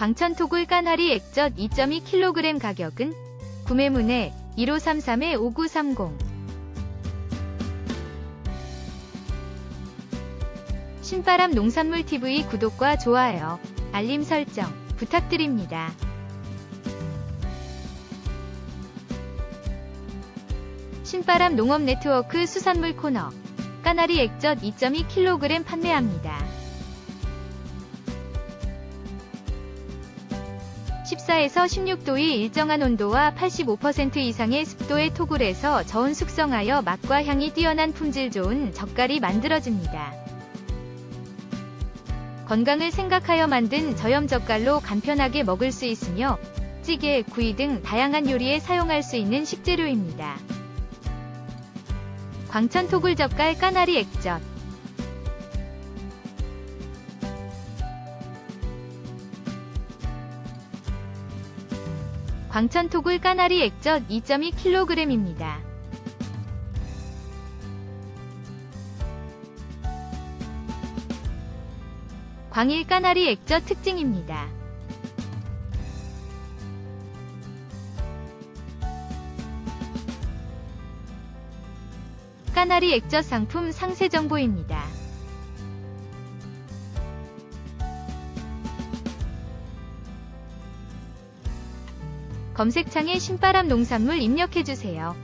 광천토굴 까나리 액젓 2.2kg 가격은 구매문의 1533-5930 신바람 농산물 TV 구독과 좋아요, 알림 설정 부탁드립니다. 신바람 농업 네트워크 수산물 코너 까나리 액젓 2.2kg 판매합니다. 14에서 16도의 일정한 온도와 85% 이상의 습도의 토굴에서 저온 숙성하여 맛과 향이 뛰어난 품질 좋은 젓갈이 만들어집니다. 건강을 생각하여 만든 저염 젓갈로 간편하게 먹을 수 있으며 찌개, 구이 등 다양한 요리에 사용할 수 있는 식재료입니다. 광천 토굴 젓갈 까나리 액젓 광천 토굴 까나리 액젓 2.2kg입니다. 광일 까나리 액젓 특징입니다. 까나리 액젓 상품 상세 정보입니다. 검색창에 신바람 농산물 입력해주세요.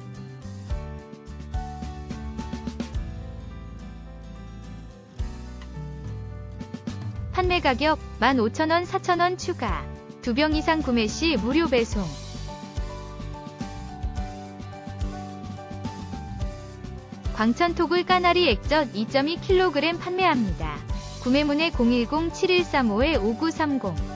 판매 가격 15,000원, 4,000원 추가. 두 병 이상 구매 시 무료 배송. 광천토굴 까나리 액젓 2.2kg 판매합니다. 구매문의 010-7135-5930